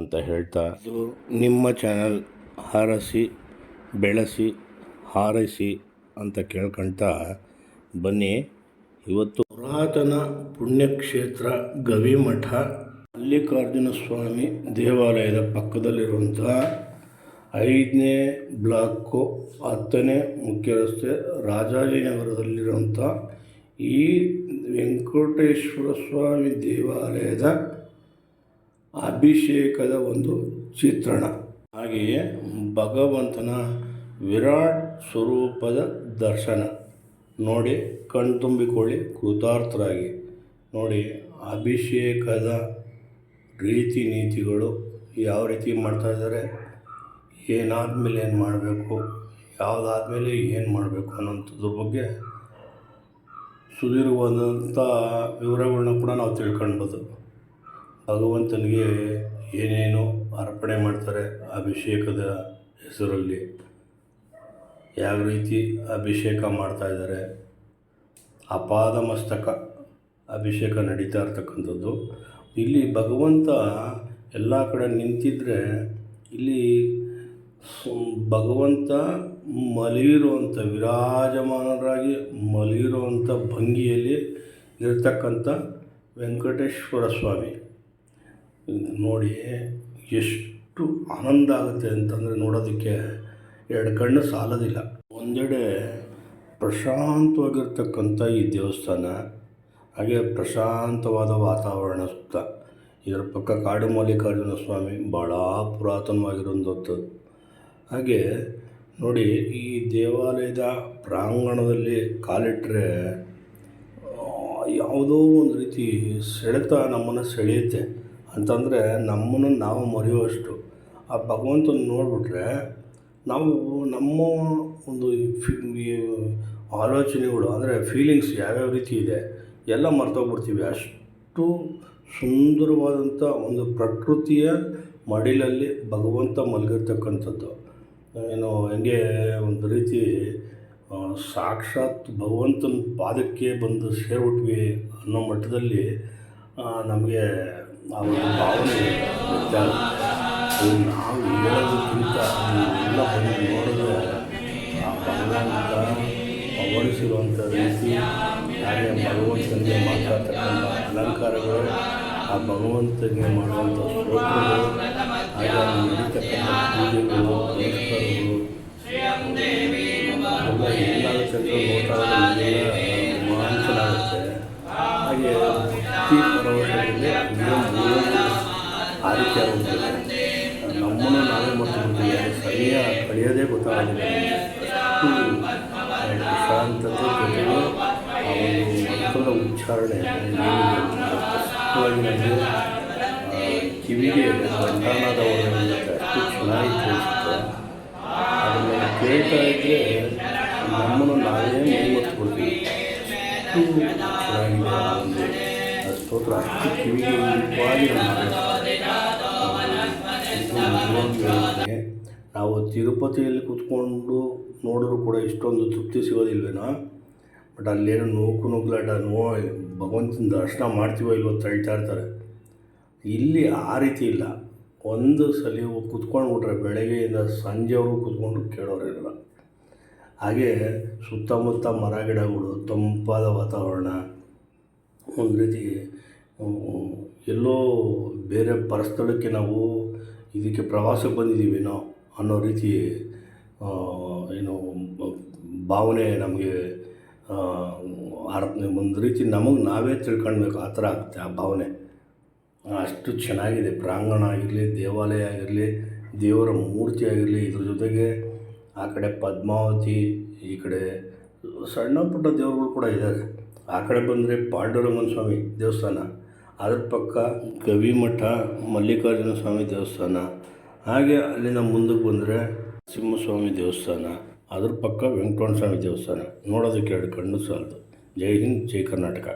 ಅಂತ ಹೇಳ್ತಾ ಇದು ನಿಮ್ಮ ಚಾನಲ್ ಹಾರಸಿ, ಬೆಳೆಸಿ, ಹಾರೈಸಿ ಅಂತ ಕೇಳ್ಕೊಳ್ತಾ ಬನ್ನಿ. ಇವತ್ತು ಪುರಾತನ ಪುಣ್ಯಕ್ಷೇತ್ರ ಗವಿಮಠ ಮಲ್ಲಿಕಾರ್ಜುನ ಸ್ವಾಮಿ ದೇವಾಲಯದ ಪಕ್ಕದಲ್ಲಿರುವಂಥ ಐದನೇ ಬ್ಲಾಕು ಹತ್ತನೇ ಮುಖ್ಯ ರಸ್ತೆ ರಾಜಾಜಿನಗರದಲ್ಲಿರುವಂಥ ಈ ವೆಂಕಟೇಶ್ವರ ಸ್ವಾಮಿ ದೇವಾಲಯದ ಅಭಿಷೇಕದ ಒಂದು ಚಿತ್ರಣ. ಹಾಗೆಯೇ ಭಗವಂತನ ವಿರಾಟ್ ಸ್ವರೂಪದ ದರ್ಶನ. ನೋಡಿ ಕಣ್ತುಂಬಿಕೊಳ್ಳಿ ಕೃತಾರ್ಥರಾಗಿ. ನೋಡಿ ಅಭಿಷೇಕದ ರೀತಿ ನೀತಿಗಳು ಯಾವ ರೀತಿ ಮಾಡ್ತಾ ಇದ್ದಾರೆ. ಏನಾದಮೇಲೆ ಏನು ಮಾಡಬೇಕು, ಯಾವುದಾದ್ಮೇಲೆ ಏನು ಮಾಡಬೇಕು ಅನ್ನೋಂಥದ್ರ ಬಗ್ಗೆ ಸುದೀರ್ಘವಾದಂಥ ವಿವರಗಳನ್ನ ಕೂಡ ನಾವು ತಿಳ್ಕೊಳ್ಬೋದು. ಭಗವಂತನಿಗೆ ಏನೇನು ಅರ್ಪಣೆ ಮಾಡ್ತಾರೆ ಅಭಿಷೇಕದ ಹೆಸರಲ್ಲಿ. ಯಾವ ರೀತಿ ಅಭಿಷೇಕ ಮಾಡ್ತಾ ಇದ್ದಾರೆ. ಅಪಾದ ಮಸ್ತಕ ಅಭಿಷೇಕ ನಡೀತಾ ಇರ್ತಕ್ಕಂಥದ್ದು. ಇಲ್ಲಿ ಭಗವಂತ ಎಲ್ಲ ಕಡೆ ನಿಂತಿದ್ದರೆ ಇಲ್ಲಿ ಭಗವಂತ ಮಲಗಿರುವಂಥ ವಿರಾಜಮಾನರಾಗಿ ಮಲಗಿರುವಂಥ ಭಂಗಿಯಲ್ಲಿ ಇರತಕ್ಕಂಥ ವೆಂಕಟೇಶ್ವರ ಸ್ವಾಮಿ. ನೋಡಿ ಎಷ್ಟು ಆನಂದ ಆಗುತ್ತೆ ಅಂತಂದರೆ ನೋಡೋದಕ್ಕೆ ಎರಡು ಕಣ್ಣು ಸಾಲೋದಿಲ್ಲ. ಒಂದೆಡೆ ಪ್ರಶಾಂತವಾಗಿರ್ತಕ್ಕಂಥ ಈ ದೇವಸ್ಥಾನ, ಹಾಗೆ ಪ್ರಶಾಂತವಾದ ವಾತಾವರಣ ಸುತ್ತ. ಇದರ ಪಕ್ಕ ಕಾಡು ಮಲ್ಲಿಕಾರ್ಜುನ ಸ್ವಾಮಿ ಭಾಳ ಪುರಾತನವಾಗಿರುವಂಥದ್ದು. ಹಾಗೆ ನೋಡಿ ಈ ದೇವಾಲಯದ ಪ್ರಾಂಗಣದಲ್ಲಿ ಕಾಲಿಟ್ಟರೆ ಯಾವುದೋ ಒಂದು ರೀತಿ ಸೆಳೆತ ನಮ್ಮನ್ನು ಸೆಳೆಯುತ್ತೆ. ಅಂತಂದರೆ ನಮ್ಮನ್ನು ನಾವು ಮರೆಯುವಷ್ಟು. ಆ ಭಗವಂತನ ನೋಡಿಬಿಟ್ರೆ ನಾವು ನಮ್ಮ ಒಂದು ಆಲೋಚನೆಗಳು, ಅಂದರೆ ಫೀಲಿಂಗ್ಸ್ ಯಾವ್ಯಾವ ರೀತಿ ಇದೆ, ಎಲ್ಲ ಮರ್ತೋಗ್ಬಿಡ್ತೀವಿ. ಅಷ್ಟು ಸುಂದರವಾದಂಥ ಒಂದು ಪ್ರಕೃತಿಯ ಮಡಿಲಲ್ಲಿ ಭಗವಂತ ಮಲಗಿರ್ತಕ್ಕಂಥದ್ದು. ಏನು, ಹೆಂಗೆ ಒಂದು ರೀತಿ ಸಾಕ್ಷಾತ್ ಭಗವಂತನ ಪಾದಕ್ಕೆ ಬಂದು ಸೇರ್ಬಿಟ್ವಿ ಅನ್ನೋ ಮಟ್ಟದಲ್ಲಿ ನಮಗೆ ಆ ಒಂದು ಭಾವನೆ ವ್ಯಕ್ತ ಆಗುತ್ತೆ. ಅದು ನಾವು ಹೇಳೋದಕ್ಕಿಂತ ಎಲ್ಲ ಬಂದು ನೋಡಿದ್ರೆ ಆ ಭಗವಂತ ಪವಡಿಸಿರುವಂಥ ರೀತಿ ಹಾಗೆ ಭಗವಂತನಿಗೆ ಮಾತಾಡ್ತಕ್ಕಂಥ ಅಲಂಕಾರಗಳು ಆ ಭಗವಂತನಿಗೆ ಮಾಡುವಂಥ ಸ್ತೋತ್ರಗಳು ಹಾಗೆ ಅಲ್ಲಿ ನಡೀತಕ್ಕಂಥ ಪೂಜೆಗಳು ಸಮಯ ಗೊತ್ತಾಗಲಿಲ್ಲ ಶಾಂತತೆ ಜೊತೆಗೆ ಒಂದು ಉಚ್ಚಾರಣೆ ಕಿವಿಗೆ ಗಂಟಾನಾದವನ್ನು ಅಷ್ಟು ಚೆನ್ನಾಗಿ ಕೇಳಿಸುತ್ತೆ. ಅದನ್ನು ಕೇಳ್ತಾ ಇದ್ದರೆ ನಮ್ಮನ್ನು ನಾವೇ ಮೇಲ್ಮತ್ಬಿಡ್ತೀವಿ ಅಷ್ಟು ಚೆನ್ನಾಗಿದೆ ಒಂದು ಸ್ತೋತ್ರ ಅಷ್ಟು ಕಿವಿಗೆ ಇಂಪಾಗಿ ನಮಗೆ ನಾವು ತಿರುಪತಿಯಲ್ಲಿ ಕೂತ್ಕೊಂಡು ನೋಡಿದ್ರು ಕೂಡ ಇಷ್ಟೊಂದು ತೃಪ್ತಿ ಸಿಗೋದಿಲ್ವೇನೋ? ಬಟ್ ಅಲ್ಲೇನೋ ನೂಕು ನುಗ್ಲಾಟ, ನೋ ಭಗವಂತನ ದರ್ಶನ ಮಾಡ್ತೀವೋ ಇಲ್ವೋ ತಳ್ತಾ ಇರ್ತಾರೆ. ಇಲ್ಲಿ ಆ ರೀತಿ ಇಲ್ಲ. ಒಂದು ಸಲ ಕೂತ್ಕೊಂಡು ಬಿಟ್ರೆ ಬೆಳಗ್ಗೆಯಿಂದ ಸಂಜೆವರೆಗೂ ಕೂತ್ಕೊಂಡು ಕೇಳೋರಿಲ್ಲ ಹಾಗೆ ಸುತ್ತಮುತ್ತ ಮರ ಗಿಡಗಳು, ತಂಪಾದ ವಾತಾವರಣ, ಒಂದು ರೀತಿ ಎಲ್ಲೋ ಬೇರೆ ಪರಸ್ಥಳಕ್ಕೆ ನಾವು ಇದಕ್ಕೆ ಪ್ರವಾಸಕ್ಕೆ ಬಂದಿದ್ದೀವೇನೋ ಅನ್ನೋ ರೀತಿ ಏನು, ಭಾವನೆ ನಮಗೆ ಒಂದು ರೀತಿ ನಮಗೆ ನಾವೇ ತಿಳ್ಕೊಳ್ಬೇಕು ಆ ಥರ ಆಗುತ್ತೆ ಆ ಭಾವನೆ. ಅಷ್ಟು ಚೆನ್ನಾಗಿದೆ. ಪ್ರಾಂಗಣ ಆಗಿರಲಿ, ದೇವಾಲಯ ಆಗಿರಲಿ, ದೇವರ ಮೂರ್ತಿ ಆಗಿರಲಿ, ಇದ್ರ ಜೊತೆಗೆ ಆ ಕಡೆ ಪದ್ಮಾವತಿ, ಈ ಕಡೆ ಸಣ್ಣ ಪುಟ್ಟ ದೇವರುಗಳು ಕೂಡ ಇದ್ದಾರೆ. ಆ ಕಡೆ ಬಂದರೆ ಪಾಂಡುರಂಗನ ಸ್ವಾಮಿ ದೇವಸ್ಥಾನ, ಅದ್ರ ಪಕ್ಕ ಗವಿಮಠ ಮಲ್ಲಿಕಾರ್ಜುನ ಸ್ವಾಮಿ ದೇವಸ್ಥಾನ ಹಾಗೆ ಅಲ್ಲಿಂದ ಮುಂದಕ್ಕೆ ಬಂದರೆ ಸಿಂಹಸ್ವಾಮಿ ದೇವಸ್ಥಾನ, ಅದ್ರ ಪಕ್ಕ ವೆಂಕಟರಮಣ ಸ್ವಾಮಿ ದೇವಸ್ಥಾನ. ನೋಡೋದಕ್ಕೆ ಎರಡು ಕಣ್ಣು ಸಾಲದು. ಜೈ ಹಿಂದ್, ಜೈ ಕರ್ನಾಟಕ.